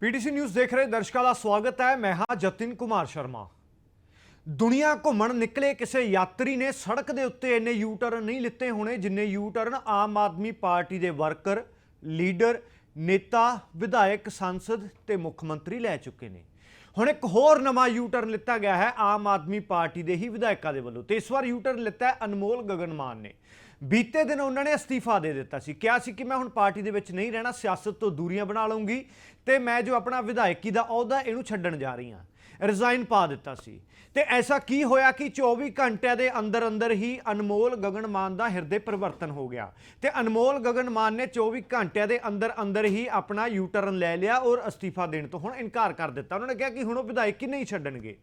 PTC news ਦੇਖ ਰਹੇ ਦਰਸ਼ਕਾਂ ਦਾ ਸਵਾਗਤ ਹੈ। ਮੈਂ ਹਾਂ ਜਤਿਨ ਕੁਮਾਰ ਸ਼ਰਮਾ। ਦੁਨੀਆ ਘੁੰਮਣ ਨਿਕਲੇ ਕਿਸੇ ਯਾਤਰੀ ਨੇ ਸੜਕ ਦੇ ਉੱਤੇ ਇੰਨੇ ਯੂ ਟਰਨ ਨਹੀਂ ਲਿੱਤੇ ਹੋਣੇ, ਜਿੰਨੇ U turn Aam Aadmi party ਦੇ ਵਰਕਰ, ਲੀਡਰ, ਨੇਤਾ, ਵਿਧਾਇਕ, ਸੰਸਦ ਤੇ ਮੁੱਖ ਮੰਤਰੀ ਲੈ ਚੁੱਕੇ ਨੇ। ਹੁਣ ਇੱਕ ਹੋਰ ਨਵਾਂ ਯੂ ਟਰਨ ਲਿੱਤਾ ਗਿਆ ਹੈ। ਆਮ ਆਦਮੀ ਪਾਰਟੀ ਦੇ ਹੀ ਵਿਧਾਇਕਾਂ ਦੇ ਵੱਲੋਂ ਤੇ ਇਸ ਵਾਰ ਯੂ ਟਰਨ ਲਿੱਤਾ ਅਨਮੋਲ ਗਗਨਮਾਨ ਨੇ। ਬੀਤੇ ਦਿਨ ਉਹਨਾਂ ਨੇ ਅਸਤੀਫਾ ਦੇ ਦਿੱਤਾ ਸੀ। ਕਿਹਾ ਸੀ ਕਿ ਮੈਂ ਹੁਣ ਪਾਰਟੀ ਦੇ ਵਿੱਚ ਨਹੀਂ ਰਹਿਣਾ, ਸਿਆਸਤ ਤੋਂ ਦੂਰੀਆਂ ਬਣਾ ਲਵਾਂਗੀ ਤੇ ਮੈਂ ਜੋ ਆਪਣਾ ਵਿਧਾਇਕੀ ਦਾ ਅਹੁਦਾ ਇਹਨੂੰ ਛੱਡਣ ਜਾ ਰਹੀ ਹਾਂ। ਰਿਜ਼ਾਈਨ ਪਾ ਦਿੱਤਾ ਸੀ। ਤੇ ਐਸਾ ਕੀ ਹੋਇਆ ਕਿ 24 ਘੰਟਿਆਂ ਦੇ ਅੰਦਰ ਅੰਦਰ ਹੀ ਅਨਮੋਲ ਗਗਨਮਾਨ ਦਾ ਹਿਰਦੇ ਪਰਿਵਰਤਨ ਹੋ ਗਿਆ ਤੇ ਅਨਮੋਲ ਗਗਨਮਾਨ ਨੇ 24 ਘੰਟਿਆਂ ਦੇ ਅੰਦਰ ਅੰਦਰ ਹੀ ਆਪਣਾ ਯੂ ਟਰਨ ਲੈ ਲਿਆ ਔਰ ਅਸਤੀਫਾ ਦੇਣ ਤੋਂ ਹੁਣ ਇਨਕਾਰ ਕਰ ਦਿੱਤਾ। ਉਹਨਾਂ ਨੇ ਕਿਹਾ ਕਿ ਹੁਣ ਉਹ ਵਿਧਾਇਕੀ ਨਹੀਂ ਛੱਡਣਗੇ।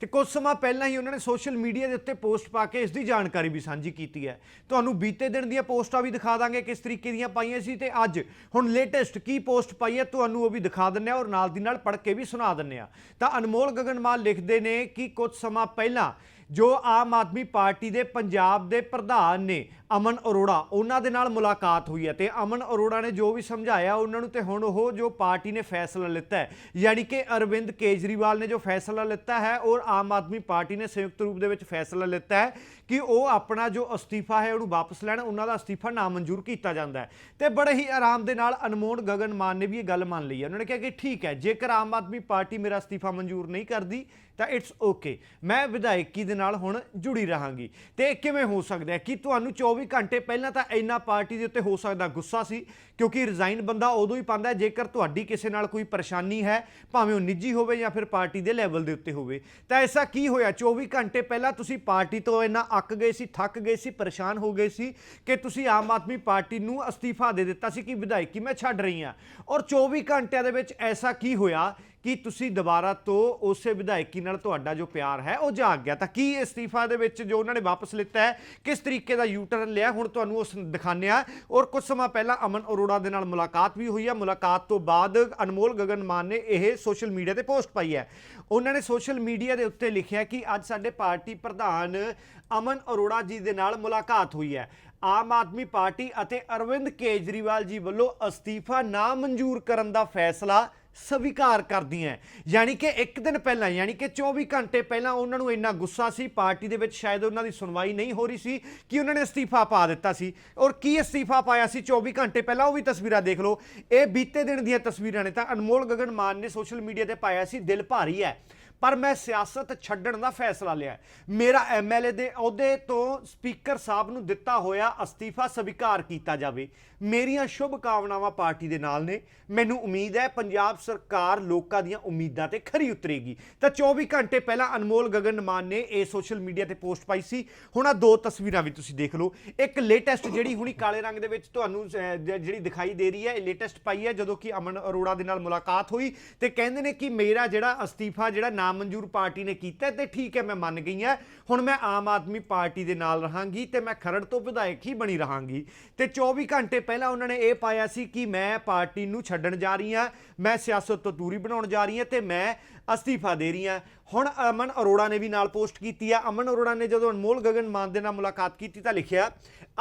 ਤੇ ਕੁਝ ਸਮਾਂ ਪਹਿਲਾਂ ਹੀ ਉਹਨਾਂ ਨੇ ਸੋਸ਼ਲ ਮੀਡੀਆ ਦੇ ਉੱਤੇ ਪੋਸਟ ਪਾ ਕੇ ਇਸ ਦੀ ਜਾਣਕਾਰੀ ਵੀ ਸਾਂਝੀ ਕੀਤੀ ਹੈ। ਤੁਹਾਨੂੰ ਬੀਤੇ ਦਿਨ ਦੀਆਂ ਪੋਸਟਾਂ ਵੀ ਦਿਖਾ ਦਾਂਗੇ ਕਿਸ ਤਰੀਕੇ ਦੀਆਂ ਪਾਈਆਂ ਸੀ ਤੇ ਅੱਜ ਹੁਣ ਲੇਟੈਸਟ ਕੀ ਪੋਸਟ ਪਾਈ ਹੈ ਤੁਹਾਨੂੰ ਉਹ ਵੀ ਦਿਖਾ ਦਿੰਨੇ ਆ ਔਰ ਨਾਲ ਦੀ ਨਾਲ ਪੜ੍ਹ ਕੇ ਵੀ ਸੁਣਾ ਦਿੰਨੇ ਆ ਤਾਂ ਅਨਮੋਲ ਗਗਨਮਾਲ ਲਿਖਦੇ ਨੇ ਕਿ ਕੁਝ ਸਮਾਂ ਪਹਿਲਾਂ ਜੋ ਆਮ ਆਦਮੀ ਪਾਰਟੀ ਦੇ ਪੰਜਾਬ ਦੇ ਪ੍ਰਧਾਨ ਨੇ, ਅਮਨ ਅਰੋੜਾ। ਉਹਨਾਂ ਦੇ ਨਾਲ ਮੁਲਾਕਾਤ ਹੋਈ ਹੈ ਤੇ ਅਮਨ ਅਰੋੜਾ ਨੇ ਜੋ ਵੀ ਸਮਝਾਇਆ, ਉਹਨਾਂ ਨੂੰ ਤੇ ਹੁਣ ਉਹ ਜੋ ਪਾਰਟੀ ਨੇ ਫੈਸਲਾ ਲਿੱਤਾ ਹੈ, ਯਾਨੀ ਕਿ ਅਰਵਿੰਦ ਕੇਜਰੀਵਾਲ ਨੇ ਜੋ ਫੈਸਲਾ ਲਿੱਤਾ ਹੈ, ਔਰ ਆਮ ਆਦਮੀ ਪਾਰਟੀ ਨੇ ਸੰਯੁਕਤ ਰੂਪ ਦੇ ਵਿੱਚ ਫੈਸਲਾ ਲਿੱਤਾ ਹੈ ਕਿ ਉਹ ਆਪਣਾ ਜੋ ਅਸਤੀਫਾ ਹੈ, ਉਹਨੂੰ ਵਾਪਸ ਲੈਣ, ਉਹਨਾਂ ਦਾ ਅਸਤੀਫਾ ਨਾ ਮਨਜ਼ੂਰ ਕੀਤਾ ਜਾਂਦਾ ਹੈ। ਤੇ ਬੜੇ ਹੀ ਆਰਾਮ ਦੇ ਨਾਲ ਅਨਮੋਲ ਗਗਨ ਮਾਨ ਨੇ ਵੀ ਇਹ ਗੱਲ ਮੰਨ ਲਈ ਹੈ। ਉਹਨਾਂ ਨੇ ਕਿਹਾ ਕਿ ਠੀਕ ਹੈ, ਜੇਕਰ ਆਮ ਆਦਮੀ ਪਾਰਟੀ ਮੇਰਾ ਅਸਤੀਫਾ ਮਨਜ਼ੂਰ ਨਹੀਂ ਕਰਦੀ ਤਾਂ ਇਟਸ ਓਕੇ ਮੈਂ ਵਿਧਾਇਕੀ ਦੇ ਨਾਲ ਹੁਣ ਜੁੜੀ ਰਹਾਂਗੀ। ਤੇ ਇਹ ਕਿਵੇਂ ਹੋ ਸਕਦਾ ਹੈ? ਕਿ ਤੁਹਾਨੂੰ 24 ਘੰਟੇ ਪਹਿਲਾਂ ਤਾਂ ਇੰਨਾ ਪਾਰਟੀ ਦੇ ਉੱਤੇ ਹੋ ਸਕਦਾ ਗੁੱਸਾ ਸੀ? ਕਿਉਂਕਿ ਰਿਜ਼ਾਈਨ ਬੰਦਾ ਉਦੋਂ ਹੀ ਪਾਉਂਦਾ ਹੈ ਜੇਕਰ ਤੁਹਾਡੀ ਕਿਸੇ ਨਾਲ ਕੋਈ ਪਰੇਸ਼ਾਨੀ ਹੈ, ਭਾਵੇਂ ਉਹ ਨਿੱਜੀ ਹੋਵੇ ਜਾਂ ਫਿਰ ਪਾਰਟੀ ਦੇ ਲੈਵਲ ਦੇ ਉੱਤੇ ਹੋਵੇ। ਤਾਂ ਐਸਾ ਕੀ ਹੋਇਆ? 24 ਘੰਟੇ ਪਹਿਲਾਂ ਤੁਸੀਂ ਪਾਰਟੀ ਤੋਂ ਇੰਨਾ ਅੱਕ ਗਏ ਸੀ, ਥੱਕ ਗਏ ਸੀ, ਪਰੇਸ਼ਾਨ ਹੋ ਗਏ ਸੀ ਕਿ ਤੁਸੀਂ ਆਮ ਆਦਮੀ ਪਾਰਟੀ ਨੂੰ ਅਸਤੀਫਾ ਦੇ ਦਿੱਤਾ ਸੀ ਕਿ ਵਿਧਾਇਕੀ ਮੈਂ ਛੱਡ ਰਹੀ ਹਾਂ। ਔਰ 24 ਘੰਟਿਆਂ ਦੇ ਵਿੱਚ ਐਸਾ ਕੀ ਹੋਇਆ ਕਿ ਤੁਸੀਂ ਦੁਬਾਰਾ ਤੋਂ ਉਸੇ ਵਿਧਾਇਕੀ ਨਾਲ ਤੁਹਾਡਾ ਜੋ ਪਿਆਰ ਹੈ, ਉਹ ਜਾਗ ਗਿਆ? ਤਾਂ ਕੀ ਅਸਤੀਫਾ ਦੇ ਵਿੱਚ ਜੋ ਉਹਨਾਂ ਨੇ ਵਾਪਸ ਲਿੱਤਾ ਹੈ, ਕਿਸ ਤਰੀਕੇ ਦਾ ਯੂ ਟਰਨ ਲਿਆ? ਹੁਣ ਤੁਹਾਨੂੰ ਉਸ ਦਿਖਾਉਂਦੇ ਹਾਂ। ਔਰ ਕੁਝ ਸਮਾਂ ਪਹਿਲਾਂ ਅਮਨ ਅਰੋੜਾ ਦੇ ਨਾਲ ਮੁਲਾਕਾਤ ਵੀ ਹੋਈ ਹੈ। ਮੁਲਾਕਾਤ ਤੋਂ ਬਾਅਦ ਅਨਮੋਲ ਗਗਨ ਮਾਨ ਨੇ ਇਹ ਸੋਸ਼ਲ ਮੀਡੀਆ ਤੇ ਪੋਸਟ ਪਾਈ ਹੈ। ਉਹਨਾਂ ਨੇ ਸੋਸ਼ਲ ਮੀਡੀਆ ਦੇ ਉੱਤੇ ਲਿਖਿਆ ਕਿ ਅੱਜ ਸਾਡੇ ਪਾਰਟੀ ਪ੍ਰਧਾਨ ਅਮਨ ਅਰੋੜਾ ਜੀ ਦੇ ਨਾਲ ਮੁਲਾਕਾਤ ਹੋਈ ਹੈ। ਆਮ ਆਦਮੀ ਪਾਰਟੀ ਅਤੇ ਅਰਵਿੰਦ ਕੇਜਰੀਵਾਲ ਜੀ ਵੱਲੋਂ ਅਸਤੀਫਾ ਨਾ ਮਨਜ਼ੂਰ ਕਰਨ ਦਾ ਫੈਸਲਾ ਸਵੀਕਾਰ ਕਰਦੀਆਂ ਯਾਨੀ ਕਿ ਇੱਕ ਦਿਨ ਪਹਿਲਾਂ, ਯਾਨੀ ਕਿ 24 ਘੰਟੇ ਪਹਿਲਾਂ ਉਹਨਾਂ ਨੂੰ ਇੰਨਾ ਗੁੱਸਾ ਸੀ, ਪਾਰਟੀ ਦੇ ਵਿੱਚ ਸ਼ਾਇਦ ਉਹਨਾਂ ਦੀ ਸੁਣਵਾਈ ਨਹੀਂ ਹੋ ਰਹੀ ਸੀ, ਕਿ ਉਹਨਾਂ ਨੇ ਅਸਤੀਫਾ ਪਾ ਦਿੱਤਾ ਸੀ। ਔਰ ਕੀ ਅਸਤੀਫਾ ਪਾਇਆ ਸੀ 24 ਘੰਟੇ ਪਹਿਲਾਂ, ਉਹ ਵੀ ਤਸਵੀਰਾਂ ਦੇਖ ਲਓ। ਇਹ ਬੀਤੇ ਦਿਨ ਦੀਆਂ ਤਸਵੀਰਾਂ ਨੇ ਤਾਂ ਅਨਮੋਲ ਗਗਨ ਮਾਨ ਨੇ ਸੋਸ਼ਲ ਮੀਡੀਆ ਤੇ ਪਾਇਆ ਸੀ, ਦਿਲ ਭਾਰੀ ਹੈ। ਪਰ ਮੈਂ ਸਿਆਸਤ ਛੱਡਣ ਦਾ ਫੈਸਲਾ ਲਿਆ ਹੈ। ਮੇਰਾ ਐਮਐਲਏ ਦੇ ਅਹੁਦੇ ਤੋਂ ਸਪੀਕਰ ਸਾਹਿਬ ਨੂੰ ਦਿੱਤਾ ਹੋਇਆ ਅਸਤੀਫਾ ਸਵੀਕਾਰ ਕੀਤਾ ਜਾਵੇ। ਮੇਰੀਆਂ ਸ਼ੁਭ ਕਾਮਨਾਵਾਂ ਪਾਰਟੀ ਦੇ ਨਾਲ ਨੇ। ਮੈਨੂੰ ਉਮੀਦ ਹੈ ਪੰਜਾਬ ਸਰਕਾਰ ਲੋਕਾਂ ਦੀਆਂ ਉਮੀਦਾਂ ਤੇ ਖਰੀ ਉਤਰੇਗੀ। ਤਾਂ 24 ਘੰਟੇ ਪਹਿਲਾਂ ਅਨਮੋਲ ਗਗਨ ਮਾਨ ਨੇ ਇਹ ਸੋਸ਼ਲ ਮੀਡੀਆ ਤੇ ਪੋਸਟ ਪਾਈ ਸੀ। ਹੁਣ ਆ ਦੋ ਤਸਵੀਰਾਂ ਵੀ ਤੁਸੀਂ ਦੇਖ ਲਓ। ਇੱਕ ਲੇਟੈਸਟ ਜਿਹੜੀ ਹੁਣੀ ਕਾਲੇ ਰੰਗ ਦੇ ਵਿੱਚ ਤੁਹਾਨੂੰ ਜਿਹੜੀ ਦਿਖਾਈ ਦੇ ਰਹੀ ਹੈ, ਇਹ ਲੇਟੈਸਟ ਪਾਈ ਹੈ ਜਦੋਂ ਕਿ ਅਮਨ ਅਰੋੜਾ ਦੇ ਨਾਲ ਮੁਲਾਕਾਤ ਹੋਈ ਤੇ ਕਹਿੰਦੇ ਨੇ ਕਿ ਮੇਰਾ ਜਿਹੜਾ ਅਸਤੀਫਾ, ਜਿਹੜਾ ਨਾਮਨਜ਼ੂਰ ਪਾਰਟੀ ਨੇ ਕੀਤਾ ਤੇ ਠੀਕ ਹੈ, ਮੈਂ ਮੰਨ ਗਈ ਹਾਂ। ਹੁਣ ਮੈਂ ਆਮ ਆਦਮੀ ਪਾਰਟੀ ਦੇ ਨਾਲ ਰਹਾਂਗੀ ਤੇ ਮੈਂ ਖਰੜ ਤੋਂ ਵਿਧਾਇਕ ਹੀ ਬਣੀ ਰਹਾਂਗੀ। ਤੇ 24 ਘੰਟੇ ਪਹਿਲਾਂ ਉਹਨਾਂ ਨੇ ਇਹ ਪਾਇਆ ਸੀ ਕਿ ਮੈਂ ਪਾਰਟੀ ਨੂੰ ਛੱਡਣ ਜਾ ਰਹੀ ਹਾਂ, ਮੈਂ ਸਿਆਸਤ ਤੋਂ ਦੂਰੀ ਬਣਾਉਣ ਜਾ ਰਹੀ ਹਾਂ ਤੇ ਮੈਂ ਅਸਤੀਫਾ ਦੇ ਰਹੀ ਹਾਂ ਹੁਣ ਅਮਨ ਅਰੋੜਾ ਨੇ ਵੀ ਨਾਲ ਪੋਸਟ ਕੀਤੀ ਆ। ਅਮਨ ਅਰੋੜਾ ਨੇ ਜਦੋਂ ਅਨਮੋਲ ਗਗਨ ਮਾਨ ਦੇ ਨਾਲ ਮੁਲਾਕਾਤ ਕੀਤੀ ਤਾਂ ਲਿਖਿਆ,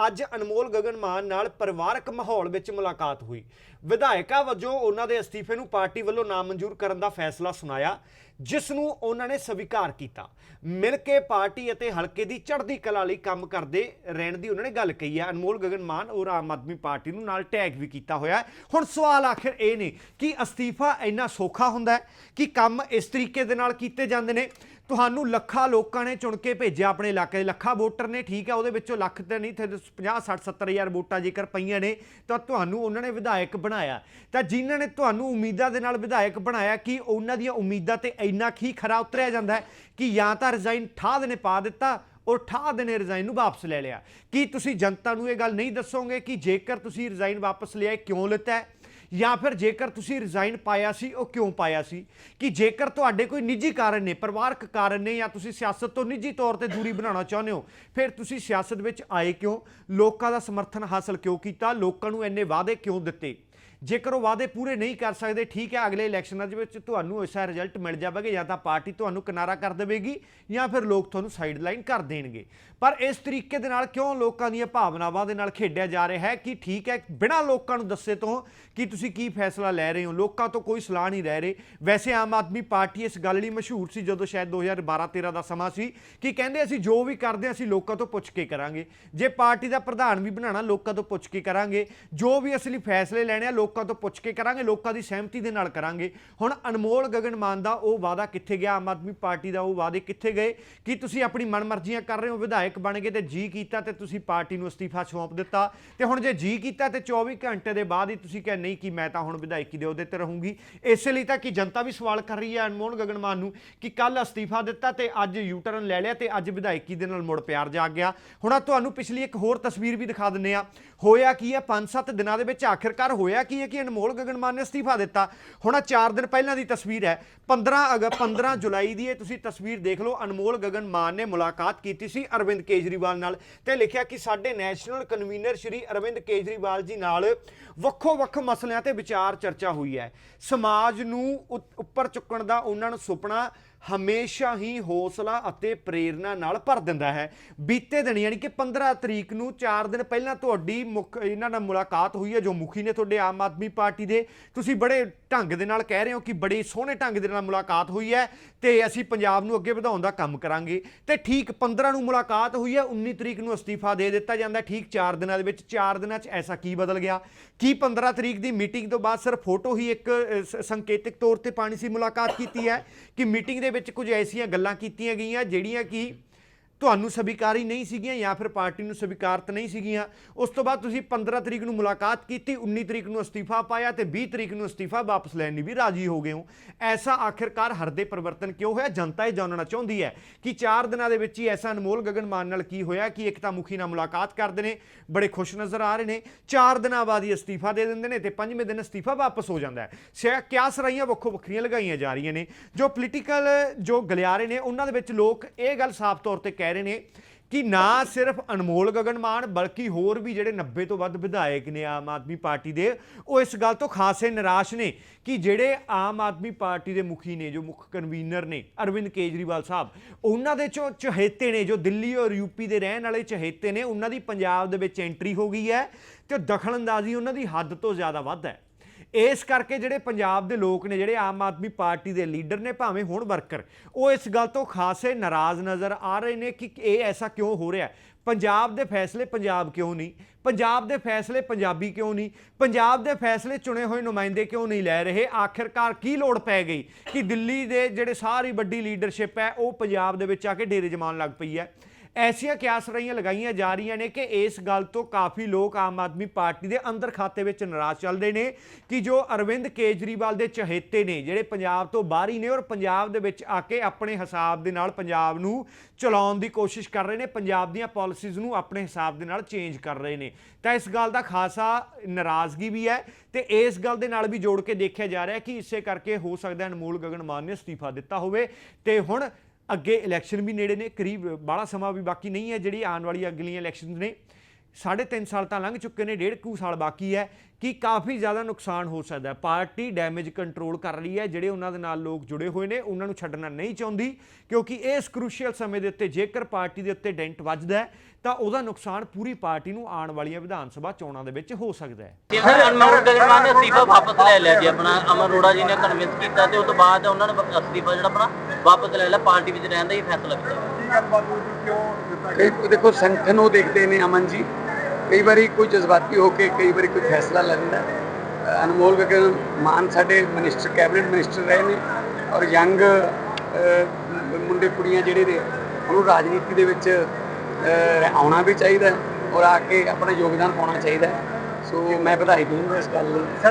ਅੱਜ ਅਨਮੋਲ ਗਗਨ ਮਾਨ ਨਾਲ ਪਰਿਵਾਰਕ ਮਾਹੌਲ ਵਿੱਚ ਮੁਲਾਕਾਤ ਹੋਈ। ਵਿਧਾਇਕਾ ਵਜੋਂ ਉਹਨਾਂ ਦੇ ਅਸਤੀਫੇ ਨੂੰ ਪਾਰਟੀ ਵੱਲੋਂ ਨਾਮਨਜ਼ੂਰ ਕਰਨ ਦਾ ਫੈਸਲਾ ਸੁਣਾਇਆ, ਜਿਸ ਨੂੰ ਉਹਨਾਂ ਨੇ ਸਵੀਕਾਰ ਕੀਤਾ। ਮਿਲ ਕੇ ਪਾਰਟੀ ਅਤੇ ਹਲਕੇ ਦੀ ਚੜ੍ਹਦੀ ਕਲਾ ਲਈ ਕੰਮ ਕਰਦੇ ਰਹਿਣ ਦੀ ਉਹਨਾਂ ਨੇ ਗੱਲ ਕਹੀ ਹੈ ਅਨਮੋਲ ਗਗਨ ਮਾਨ ਔਰ ਆਮ ਆਦਮੀ ਪਾਰਟੀ ਨੂੰ ਨਾਲ ਟੈਗ ਵੀ ਕੀਤਾ ਹੋਇਆ ਹੁਣ ਸਵਾਲ ਆਖਿਰ ਇਹ ਨੇ ਕਿ ਅਸਤੀਫਾ ਇੰਨਾ ਸੌਖਾ ਹੁੰਦਾ ਹੈ ਕਿ ਕੰਮ ਇਸ ਤਰੀਕੇ ਦੇ ਨਾਲ ਕੀਤੇ ਜਾਂਦੇ ਨੇ। ਤੁਹਾਨੂੰ ਲੱਖਾਂ ਲੋਕਾਂ ਨੇ ਚੁਣ ਕੇ ਭੇਜਿਆ ਆਪਣੇ ਇਲਾਕੇ ਦੇ। ਲੱਖਾਂ ਵੋਟਰ ਨੇ, ਠੀਕ ਹੈ, ਉਹਦੇ ਵਿੱਚੋਂ ਲੱਖ ਤੇ ਨਹੀਂ ਤੇ 50 60 70 ਹਜ਼ਾਰ ਵੋਟਾਂ ਜੇਕਰ ਪਈਆਂ ਨੇ, ਤਾਂ ਤੁਹਾਨੂੰ ਉਹਨਾਂ ਨੇ ਵਿਧਾਇਕ ਬਣਾਇਆ। ਤਾਂ ਜਿਨ੍ਹਾਂ ਨੇ ਤੁਹਾਨੂੰ ਉਮੀਦਾਂ ਦੇ ਨਾਲ ਵਿਧਾਇਕ ਬਣਾਇਆ ਕਿ ਉਹਨਾਂ ਦੀਆਂ ਉਮੀਦਾਂ ਤੇ ਇੰਨਾ ਕੀ ਖਰਾ ਉਤਰਿਆ ਜਾਂਦਾ ਹੈ ਕਿ ਜਾਂ ਤਾਂ ਰਿਜ਼ਾਈਨ ਠਾਹ ਦੇ ਨੇ ਪਾ ਦਿੱਤਾ ਔਰ ਠਾਹ ਦੇ ਨੇ ਰਿਜ਼ਾਈਨ ਨੂੰ ਵਾਪਸ ਲੈ ਲਿਆ। ਕੀ ਤੁਸੀਂ ਜਨਤਾ ਨੂੰ ਇਹ ਗੱਲ ਨਹੀਂ ਦੱਸੋਗੇ ਕਿ ਜੇਕਰ ਤੁਸੀਂ ਰਿਜ਼ਾਈਨ ਵਾਪਸ ਲਿਆ ਕਿਉਂ ਲਿੱਤਾ ਜਾਂ ਫਿਰ ਜੇਕਰ ਤੁਸੀਂ ਰਿਜ਼ਾਈਨ ਪਾਇਆ ਸੀ, ਉਹ ਕਿਉਂ ਪਾਇਆ ਸੀ? ਕਿ ਜੇਕਰ ਤੁਹਾਡੇ ਕੋਈ ਨਿੱਜੀ ਕਾਰਨ ਨੇ, ਪਰਿਵਾਰਕ ਕਾਰਨ ਨੇ ਜਾਂ ਤੁਸੀਂ ਸਿਆਸਤ ਤੋਂ ਨਿੱਜੀ ਤੌਰ ਤੇ ਦੂਰੀ ਬਣਾਉਣਾ ਚਾਹੁੰਦੇ ਹੋ, ਫਿਰ ਤੁਸੀਂ ਸਿਆਸਤ ਵਿੱਚ ਆਏ ਕਿਉਂ? ਲੋਕਾਂ ਦਾ ਸਮਰਥਨ ਹਾਸਲ ਕਿਉਂ ਕੀਤਾ? ਲੋਕਾਂ ਨੂੰ ਇੰਨੇ ਵਾਅਦੇ ਕਿਉਂ ਦਿੱਤੇ? ਜੇਕਰ ਉਹ ਵਾਅਦੇ ਪੂਰੇ ਨਹੀਂ ਕਰ ਸਕਦੇ, ਠੀਕ ਹੈ, ਅਗਲੇ ਇਲੈਕਸ਼ਨਾਂ ਦੇ ਵਿੱਚ ਤੁਹਾਨੂੰ ਐਸਾ ਰਿਜ਼ਲਟ ਮਿਲ ਜਾਵੇਗਾ, ਜਾਂ ਤਾਂ ਪਾਰਟੀ ਤੁਹਾਨੂੰ ਕਿਨਾਰਾ ਕਰ ਦੇਵੇਗੀ, ਜਾਂ ਫਿਰ ਲੋਕ ਤੁਹਾਨੂੰ ਸਾਈਡਲਾਈਨ ਕਰ ਦੇਣਗੇ। ਪਰ ਇਸ ਤਰੀਕੇ ਦੇ ਨਾਲ ਕਿਉਂ ਲੋਕਾਂ ਦੀਆਂ ਭਾਵਨਾਵਾਂ ਦੇ ਨਾਲ ਖੇਡਿਆ ਜਾ ਰਿਹਾ ਹੈ ਕਿ ਠੀਕ ਹੈ, ਬਿਨਾਂ ਲੋਕਾਂ ਨੂੰ ਦੱਸੇ ਤੋਂ ਕਿ ਤੁਸੀਂ ਕੀ ਫੈਸਲਾ ਲੈ ਰਹੇ ਹੋ? ਲੋਕਾਂ ਤੋਂ ਕੋਈ ਸਲਾਹ ਨਹੀਂ ਰਹਿ ਰਹੇ। ਵੈਸੇ ਆਮ ਆਦਮੀ ਪਾਰਟੀ ਇਸ ਗੱਲ ਲਈ ਮਸ਼ਹੂਰ ਸੀ, ਜਦੋਂ ਸ਼ਾਇਦ 2012-13 ਦਾ ਸਮਾਂ ਸੀ, ਕਿ ਕਹਿੰਦੇ ਅਸੀਂ ਜੋ ਵੀ ਕਰਦੇ ਹਾਂ, ਅਸੀਂ ਲੋਕਾਂ ਤੋਂ ਪੁੱਛ ਕੇ ਕਰਾਂਗੇ। ਜੇ ਪਾਰਟੀ ਦਾ ਪ੍ਰਧਾਨ ਵੀ ਬਣਾਉਣਾ, ਲੋਕਾਂ ਤੋਂ ਪੁੱਛ ਕੇ ਕਰਾਂਗੇ। ਜੋ ਵੀ ਅਸਲੀ ਫੈਸਲੇ ਲੈਣੇ ਆ ਲੋਕਾਂ ਤੋਂ ਪੁੱਛ ਕੇ ਕਰਾਂਗੇ, ਲੋਕਾਂ ਦੀ ਸਹਿਮਤੀ ਦੇ ਨਾਲ ਕਰਾਂਗੇ। ਹੁਣ ਅਨਮੋਲ ਗਗਨ ਮਾਨ ਦਾ ਉਹ ਵਾਅਦਾ ਕਿੱਥੇ ਗਿਆ? ਆਮ ਆਦਮੀ ਪਾਰਟੀ ਦਾ ਉਹ ਵਾਅਦੇ ਕਿੱਥੇ ਗਏ? ਕਿ ਤੁਸੀਂ ਆਪਣੀ ਮਨਮਰਜ਼ੀਆਂ ਕਰ ਰਹੇ ਹੋ? ਵਿਧਾਇਕ ਬਣ ਗਏ ਤੇ ਜੀ ਕੀਤਾ ਤੇ ਤੁਸੀਂ ਪਾਰਟੀ ਨੂੰ ਅਸਤੀਫਾ ਸੌਂਪ ਦਿੱਤਾ। ਤੇ ਹੁਣ ਜੇ ਜੀ ਕੀਤਾ ਤੇ 24 ਘੰਟੇ ਦੇ ਬਾਅਦ ਹੀ ਤੁਸੀਂ ਕਿਹਾ, ਨਹੀਂ ਕਿ ਮੈਂ ਤਾਂ ਹੁਣ ਵਿਧਾਇਕੀ ਦੇ ਅਹੁਦੇ ਤੇ ਰਹੂੰਗੀ। ਇਸੇ ਲਈ ਤਾਂ ਕਿ ਜਨਤਾ ਵੀ ਸਵਾਲ ਕਰ ਰਹੀ ਹੈ ਅਨਮੋਲ ਗਗਨ ਮਾਨ ਨੂੰ ਕਿ ਕੱਲ ਅਸਤੀਫਾ ਦਿੱਤਾ ਤੇ ਅੱਜ ਯੂ ਟਰਨ ਲੈ ਲਿਆ ਤੇ ਅੱਜ ਵਿਧਾਇਕੀ ਦੇ ਨਾਲ ਮੁੜ ਪਿਆਰ ਜਾਗ ਗਿਆ। ਹੁਣ ਆ ਤੁਹਾਨੂੰ ਪਿਛਲੀ ਇੱਕ ਹੋਰ ਤਸਵੀਰ ਵੀ ਦਿਖਾ ਦਿੰਨੇ ਆ ਹੋਇਆ ਕੀ ਹੈ? 5-7 ਦਿਨਾਂ ਦੇ ਵਿੱਚ ਆਖਿਰਕਾਰ ਹੋਇਆ ਕੀ ਹੈ ਕਿ ਅਨਮੋਲ ਗਗਨ ਨੇ ਅਸਤੀਫਾ ਦਿੱਤਾ। ਹੁਣ ਆ 4 ਦਿਨ ਪਹਿਲਾਂ ਦੀ ਤਸਵੀਰ ਹੈ। 15 ਅਗ 15 ਜੁਲਾਈ ਦੀ ਇਹ ਤੁਸੀਂ ਤਸਵੀਰ ਦੇਖ ਲਓ। ਅਨਮੋਲ ਗਗਨ ਨੇ ਮੁਲਾਕਾਤ ਕੀਤੀ ਸੀ ਅਰਵਿੰਦ ਕੇਜਰੀਵਾਲ ਨਾਲ ਤੇ ਲਿਖਿਆ ਕਿ ਸਾਡੇ ਨੈਸ਼ਨਲ ਕਨਵੀਨਰ ਸ਼੍ਰੀ ਅਰਵਿੰਦ ਕੇਜਰੀਵਾਲ ਜੀ ਨਾਲ ਵੱਖੋ ਵੱਖ ਮਸਲਿਆਂ ਤੇ ਵਿਚਾਰ ਚਰਚਾ ਹੋਈ ਹੈ। ਸਮਾਜ ਨੂੰ ਉੱਪਰ ਚੁੱਕਣ ਦਾ ਉਹਨਾਂ ਨੂੰ ਸੁਪਨਾ ਹਮੇਸ਼ਾ ਹੀ ਹੌਸਲਾ ਅਤੇ ਪ੍ਰੇਰਣਾ ਨਾਲ ਭਰ ਦਿੰਦਾ ਹੈ। ਬੀਤੇ ਦਿਨ ਯਾਨੀ ਕਿ 15 ਤਰੀਕ ਨੂੰ 4 ਦਿਨ ਪਹਿਲਾਂ ਤੁਹਾਡੀ ਮੁੱਖ, ਇਹਨਾਂ ਨਾਲ ਮੁਲਾਕਾਤ ਹੋਈ ਹੈ ਜੋ ਮੁਖੀ ਨੇ ਤੁਹਾਡੇ ਆਮ ਆਦਮੀ ਪਾਰਟੀ ਦੇ। ਤੁਸੀਂ ਬੜੇ ਢੰਗ ਦੇ ਨਾਲ ਕਹਿ ਰਹੇ ਹੋ ਕਿ ਬੜੇ ਸੋਹਣੇ ਢੰਗ ਦੇ ਨਾਲ ਮੁਲਾਕਾਤ ਹੋਈ ਹੈ। ਤੇ ਅਸੀਂ ਪੰਜਾਬ ਨੂੰ ਅੱਗੇ ਵਧਾਉਣ ਦਾ ਕੰਮ ਕਰਾਂਗੇ। ਤੇ ਠੀਕ 15 ਨੂੰ ਮੁਲਾਕਾਤ ਹੋਈ ਹੈ 19 ਤਰੀਕ ਨੂੰ ਅਸਤੀਫਾ ਦੇ ਦਿੱਤਾ ਜਾਂਦਾ ਠੀਕ 4 ਦਿਨਾਂ ਦੇ ਵਿੱਚ 4 ਦਿਨਾਂ 'ਚ ਐਸਾ ਕੀ ਬਦਲ ਗਿਆ? ਕੀ 15 ਤਰੀਕ ਦੀ ਮੀਟਿੰਗ ਤੋਂ ਬਾਅਦ ਸਿਰਫ ਫੋਟੋ ਹੀ ਇੱਕ ਸੰਕੇਤਿਕ ਤੌਰ ਤੇ ਪਾਣੀ ਸੀ ਮੁਲਾਕਾਤ ਕੀਤੀ ਹੈ? ਕਿ ਮੀਟਿੰਗ ਦੇ ਵਿੱਚ ਕੁਝ ਐਸੀਆਂ ਗੱਲਾਂ ਕੀਤੀਆਂ ਗਈਆਂ, ਜਿਹੜੀਆਂ ਕਿ ਤੁਹਾਨੂੰ ਸਵੀਕਾਰੀ ਨਹੀਂ ਸੀਗੀਆਂ ਜਾਂ ਫਿਰ ਪਾਰਟੀ ਨੂੰ ਸਵੀਕਾਰਤ ਨਹੀਂ ਸੀਗੀਆਂ। ਉਸ ਤੋਂ ਬਾਅਦ ਤੁਸੀਂ 15 ਤਰੀਕ ਨੂੰ ਮੁਲਾਕਾਤ ਕੀਤੀ 19 ਤਰੀਕ ਨੂੰ ਅਸਤੀਫਾ ਪਾਇਆ ਤੇ 20 ਤਰੀਕ ਨੂੰ ਅਸਤੀਫਾ ਵਾਪਸ ਲੈਣ ਲਈ ਵੀ ਰਾਜੀ ਹੋ ਗਏ ਹੋ। ਐਸਾ ਆਖਿਰਕਾਰ ਹਰਦੇ ਪਰਿਵਰਤਨ ਕਿਉਂ ਹੋਇਆ? ਜਨਤਾ ਇਹ ਜਾਣਨਾ ਚਾਹੁੰਦੀ ਹੈ ਕਿ 4 ਦਿਨਾਂ ਦੇ ਵਿੱਚ ਹੀ ਐਸਾ ਅਨਮੋਲ ਗਗਨ ਮਾਨ ਨਾਲ ਕੀ ਹੋਇਆ? ਕਿ ਇੱਕ ਤਾਂ ਮੁਖੀ ਨਾਲ ਮੁਲਾਕਾਤ ਕਰਦੇ ਨੇ? ਬੜੇ ਖੁਸ਼ ਨਜ਼ਰ ਆ ਰਹੇ ਨੇ। 4 ਦਿਨਾਂ ਬਾਅਦ ਹੀ ਅਸਤੀਫਾ ਦੇ ਦਿੰਦੇ ਨੇ ਤੇ ਪੰਜਵੇਂ ਦਿਨ ਅਸਤੀਫਾ ਵਾਪਸ ਹੋ ਜਾਂਦਾ ਹੈ। ਸਿਆ ਕਿਆ ਸਰਾਈਆਂ ਵੱਖੋ ਵੱਖਰੀਆਂ ਲਗਾਈਆਂ ਜਾ ਰਹੀਆਂ ਨੇ। ਜੋ ਪੋਲੀਟੀਕਲ ਜੋ ਗਲਿਆਰੇ ਨੇ, ਉਹਨਾਂ ਦੇ ਵਿੱਚ ਲੋਕ ਇਹ ਗੱਲ ਸਾਫ਼ ਤੌਰ ਤੇ ਕਹਿ ਰਹੇ ਨੇ ਕਿ ਨਾ ਸਿਰਫ ਅਨਮੋਲ ਗਗਨ ਮਾਨ ਬਲਕਿ ਹੋਰ ਵੀ ਜਿਹੜੇ 90 ਤੋਂ ਵੱਧ ਵਿਧਾਇਕ ਨੇ ਆਮ ਆਦਮੀ ਪਾਰਟੀ ਦੇ, ਉਹ ਇਸ ਗੱਲ ਤੋਂ ਖਾਸੇ ਨਿਰਾਸ਼ ਨੇ ਕਿ ਜਿਹੜੇ ਆਮ ਆਦਮੀ ਪਾਰਟੀ ਦੇ ਮੁਖੀ ਨੇ, ਜੋ ਮੁੱਖ ਕਨਵੀਨਰ ਨੇ, ਅਰਵਿੰਦ ਕੇਜਰੀਵਾਲ ਸਾਹਿਬ, ਉਹਨਾਂ ਦੇ ਚੋਂ ਚਹੇਤੇ ਨੇ, ਜੋ ਦਿੱਲੀ ਔਰ ਯੂਪੀ ਦੇ ਰਹਿਣ ਵਾਲੇ ਚਹੇਤੇ ਨੇ, ਉਹਨਾਂ ਦੀ ਪੰਜਾਬ ਦੇ ਵਿੱਚ ਐਂਟਰੀ ਹੋ ਗਈ ਹੈ ਤੇ ਦਖਲਅੰਦਾਜ਼ੀ ਉਹਨਾਂ ਦੀ ਹੱਦ ਤੋਂ ਜ਼ਿਆਦਾ ਵੱਧ ਹੈ। ਇਸ ਕਰਕੇ ਜਿਹੜੇ ਪੰਜਾਬ ਦੇ ਲੋਕ ਨੇ, ਜਿਹੜੇ ਆਮ ਆਦਮੀ ਪਾਰਟੀ ਦੇ ਲੀਡਰ ਨੇ, ਭਾਵੇਂ ਹੁਣ ਵਰਕਰ, ਉਹ ਇਸ ਗੱਲ ਤੋਂ ਖਾਸੇ ਨਾਰਾਜ਼ ਨਜ਼ਰ ਆ ਰਹੇ ਨੇ ਕਿ ਇਹ ਐਸਾ ਕਿਉਂ ਹੋ ਰਿਹਾ ਪੰਜਾਬ ਦੇ ਫੈਸਲੇ ਪੰਜਾਬ ਕਿਉਂ ਨਹੀਂ? ਪੰਜਾਬ ਦੇ ਫੈਸਲੇ ਪੰਜਾਬੀ ਕਿਉਂ ਨਹੀਂ? ਪੰਜਾਬ ਦੇ ਫੈਸਲੇ ਚੁਣੇ ਹੋਏ ਨੁਮਾਇੰਦੇ ਕਿਉਂ ਨਹੀਂ ਲੈ ਰਹੇ? ਆਖਿਰਕਾਰ ਕੀ ਲੋੜ ਪੈ ਗਈ ਕਿ ਦਿੱਲੀ ਦੇ ਜਿਹੜੇ ਸਾਰੀ ਵੱਡੀ ਲੀਡਰਸ਼ਿਪ ਹੈ, ਉਹ ਪੰਜਾਬ ਦੇ ਵਿੱਚ ਆ ਕੇ ਡੇਰੇ ਜਮਾਉਣ ਲੱਗ ਪਈ ਹੈ? ਐਸੀਆਂ ਕਿਆਸਰਾਈਆਂ ਲਗਾਈਆਂ ਜਾ ਰਹੀਆਂ ਨੇ ਕਿ ਇਸ ਗੱਲ ਤੋਂ ਕਾਫੀ ਲੋਕ ਆਮ ਆਦਮੀ ਪਾਰਟੀ ਦੇ ਅੰਦਰ ਖਾਤੇ ਵਿੱਚ ਨਾਰਾਜ਼ ਚੱਲਦੇ ਨੇ ਕਿ ਜੋ ਅਰਵਿੰਦ ਕੇਜਰੀਵਾਲ ਦੇ ਚਹੇਤੇ ਨੇ, ਜਿਹੜੇ ਪੰਜਾਬ ਤੋਂ ਬਾਹਰੀ ਨੇ ਔਰ ਪੰਜਾਬ ਦੇ ਵਿੱਚ ਆ ਕੇ ਆਪਣੇ ਹਿਸਾਬ ਦੇ ਨਾਲ ਪੰਜਾਬ ਨੂੰ ਚਲਾਉਣ ਦੀ ਕੋਸ਼ਿਸ਼ ਕਰ ਰਹੇ ਨੇ, ਪੰਜਾਬ ਦੀਆਂ ਪਾਲਿਸੀਜ਼ ਨੂੰ ਆਪਣੇ ਹਿਸਾਬ ਦੇ ਨਾਲ ਚੇਂਜ ਕਰ ਰਹੇ ਨੇ। ਤਾਂ ਇਸ ਗੱਲ ਦਾ ਖਾਸਾ ਨਾਰਾਜ਼ਗੀ ਵੀ ਹੈ ਤੇ ਇਸ ਗੱਲ ਦੇ ਨਾਲ ਵੀ ਜੋੜ ਕੇ ਦੇਖਿਆ ਜਾ ਰਿਹਾ ਕਿ ਇਸੇ ਕਰਕੇ ਹੋ ਸਕਦਾ ਅਨਮੋਲ ਗਗਨ ਮਾਨ ਨੇ ਅਸਤੀਫਾ ਦਿੱਤਾ ਹੋਵੇ। ਤੇ ਹੁਣ ਅੱਗੇ ਇਲੈਕਸ਼ਨ ਵੀ ਨੇੜੇ ਨੇ, ਕਰੀਬ ਬਾਹਲਾ ਸਮਾਂ ਵੀ ਬਾਕੀ ਨਹੀਂ ਹੈ, ਜਿਹੜੀ ਆਉਣ ਵਾਲੀ ਅਗਲੀਆਂ ਇਲੈਕਸ਼ਨਸ ਨੇ। ਸਾਢੇ ਤਿੰਨ ਸਾਲ ਤਾਂ ਲੰਘ ਚੁੱਕੇ ਨੇ, ਡੇਢ ਕੁ ਸਾਲ ਬਾਕੀ ਹੈ ਕਿ ਕਾਫੀ ਜ਼ਿਆਦਾ ਨੁਕਸਾਨ ਹੋ ਸਕਦਾ ਹੈ। ਪਾਰਟੀ ਡੈਮੇਜ ਕੰਟਰੋਲ ਕਰ ਰਹੀ ਹੈ, ਜਿਹੜੇ ਉਹਨਾਂ ਦੇ ਨਾਲ ਲੋਕ ਜੁੜੇ ਹੋਏ ਨੇ, ਉਹਨਾਂ ਨੂੰ ਛੱਡਣਾ ਨਹੀਂ ਚਾਹੁੰਦੀ, ਕਿਉਂਕਿ ਇਸ ਕ੍ਰੂਸ਼ੀਅਲ ਸਮੇਂ ਦੇ ਉੱਤੇ ਜੇਕਰ ਪਾਰਟੀ ਦੇ ਉੱਤੇ ਡੈਂਟ ਵੱਜਦਾ ਹੈ, ਤਾਂ ਉਹਦਾ ਨੁਕਸਾਨ ਪੂਰੀ ਪਾਰਟੀ ਨੂੰ ਆਉਣ ਵਾਲੀਆਂ ਵਿਧਾਨ ਸਭਾ ਚੋਣਾਂ ਦੇ ਵਿੱਚ ਹੋ ਸਕਦਾ ਹੈ। ਅਨਮੋਲ ਗਗਨਮਾਨ ਨੇ ਅਸਤੀਫਾ ਵਾਪਸ ਲੈ ਲਿਆ ਜੀ ਆਪਣਾ, ਅਮਰ ਅਰੋੜਾ ਜੀ ਨੇ ਕਨਵਿੰਸ ਕੀਤਾ ਤੇ ਉਸ ਤੋਂ ਬਾਅਦ ਉਹਨਾਂ ਨੇ ਅਸਤੀਫਾ ਜਿਹੜਾ ਆਪਣਾ ਵਾਪਸ ਲੈ ਲਿਆ ਪਾਰਟੀ ਵਿੱਚ ਰਹਿਣ ਦਾ ਹੀ ਫੈਸਲਾ ਕੀਤਾ ਕਈ ਦੇਖੋ ਸੰਗਠਨ ਉਹ ਦੇਖਦੇ ਨੇ ਅਮਨ ਜੀ ਕਈ ਵਾਰੀ ਕੋਈ ਜਜ਼ਬਾਤੀ ਹੋ ਕੇ ਕਈ ਵਾਰੀ ਕੋਈ ਫੈਸਲਾ ਲੈਂਦਾ ਹੈ। ਅ, ਅਨਮੋਲ ਗਗਨ ਮਾਨ ਸਾਡੇ ਮਿਨਿਸਟਰ ਕੈਬਨਿਟ ਮਿਨਿਸਟਰ ਰਹੇ ਨੇ ਔਰ ਯੰਗ ਮੁੰਡੇ ਕੁੜੀਆਂ ਜਿਹੜੇ ਨੇ ਉਹਨੂੰ ਰਾਜਨੀਤੀ ਦੇ ਵਿੱਚ ਅ, ਆਉਣਾ ਵੀ ਚਾਹੀਦਾ ਹੈ ਔਰ ਆ ਕੇ ਆਪਣਾ ਯੋਗਦਾਨ ਪਾਉਣਾ ਚਾਹੀਦਾ ਹੈ। ਸੋ ਮੈਂ ਵਧਾਈ ਦੂੰਗਾ ਇਸ ਗੱਲ ਲਈ